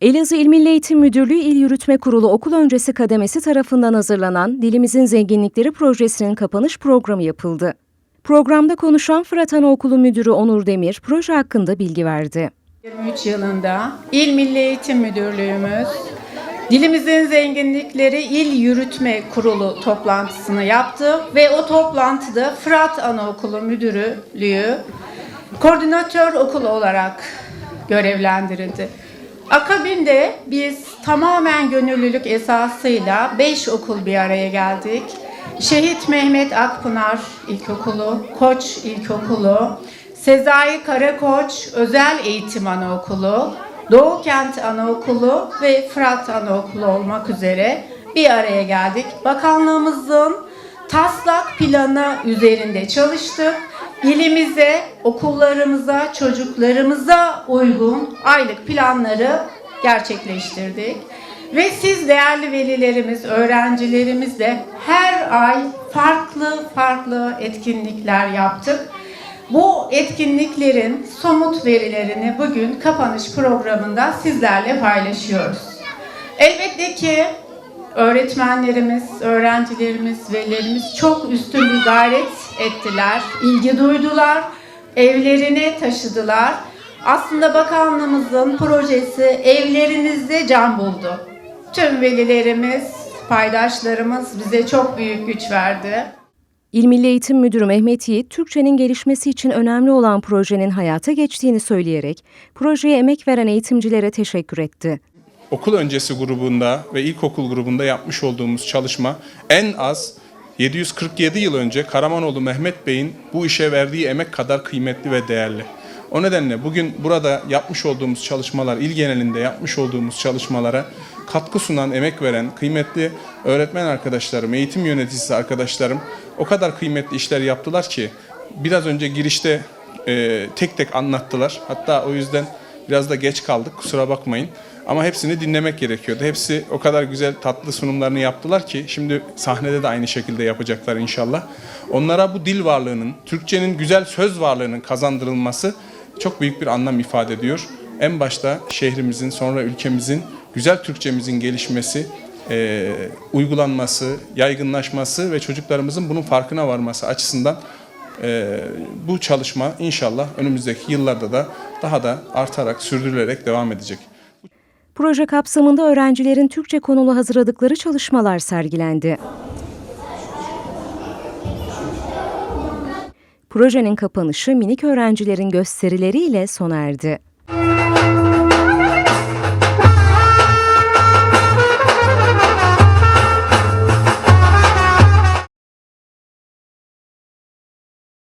Elazığ İl Milli Eğitim Müdürlüğü İl Yürütme Kurulu okul öncesi kademesi tarafından hazırlanan Dilimizin Zenginlikleri projesinin kapanış programı yapıldı. Programda konuşan Fırat Anaokulu Müdürü Onur Demir proje hakkında bilgi verdi. 2023 yılında İl Milli Eğitim Müdürlüğümüz Dilimizin Zenginlikleri İl Yürütme Kurulu toplantısını yaptı ve o toplantıda Fırat Anaokulu Müdürlüğü koordinatör okul olarak görevlendirildi. Akabinde biz tamamen gönüllülük esasıyla 5 okul bir araya geldik. Şehit Mehmet Akpınar İlkokulu, Koç İlkokulu, Sezai Karakoç Özel Eğitim Anaokulu, Doğu Kent Anaokulu ve Fırat Anaokulu olmak üzere bir araya geldik. Bakanlığımızın taslak planı üzerinde çalıştık. İlimize, okullarımıza, çocuklarımıza uygun aylık planları gerçekleştirdik. Ve siz değerli velilerimiz, öğrencilerimiz de her ay farklı farklı etkinlikler yaptık. Bu etkinliklerin somut verilerini bugün kapanış programında sizlerle paylaşıyoruz. Elbette ki öğretmenlerimiz, öğrencilerimiz, velilerimiz çok üstün bir gayret ettiler, ilgi duydular, evlerine taşıdılar. Aslında bakanlığımızın projesi evlerinizde can buldu. Tüm velilerimiz, paydaşlarımız bize çok büyük güç verdi. İl Milli Eğitim Müdürü Mehmet Yiğit, Türkçenin gelişmesi için önemli olan projenin hayata geçtiğini söyleyerek projeye emek veren eğitimcilere teşekkür etti. Okul öncesi grubunda ve ilkokul grubunda yapmış olduğumuz çalışma en az 747 yıl önce Karamanoğlu Mehmet Bey'in bu işe verdiği emek kadar kıymetli ve değerli. O nedenle bugün burada yapmış olduğumuz çalışmalar, il genelinde yapmış olduğumuz çalışmalara katkı sunan, emek veren kıymetli öğretmen arkadaşlarım, eğitim yöneticisi arkadaşlarım o kadar kıymetli işler yaptılar ki biraz önce girişte e, tek tek anlattılar. Hatta o yüzden biraz da geç kaldık kusura bakmayın. Ama hepsini dinlemek gerekiyordu. Hepsi o kadar güzel tatlı sunumlarını yaptılar ki şimdi sahnede de aynı şekilde yapacaklar inşallah. Onlara bu dil varlığının, Türkçenin güzel söz varlığının kazandırılması çok büyük bir anlam ifade ediyor. En başta şehrimizin sonra ülkemizin güzel Türkçemizin gelişmesi, e, uygulanması, yaygınlaşması ve çocuklarımızın bunun farkına varması açısından e, bu çalışma inşallah önümüzdeki yıllarda da daha da artarak, sürdürülerek devam edecek. Proje kapsamında öğrencilerin Türkçe konulu hazırladıkları çalışmalar sergilendi. Projenin kapanışı minik öğrencilerin gösterileriyle sona erdi.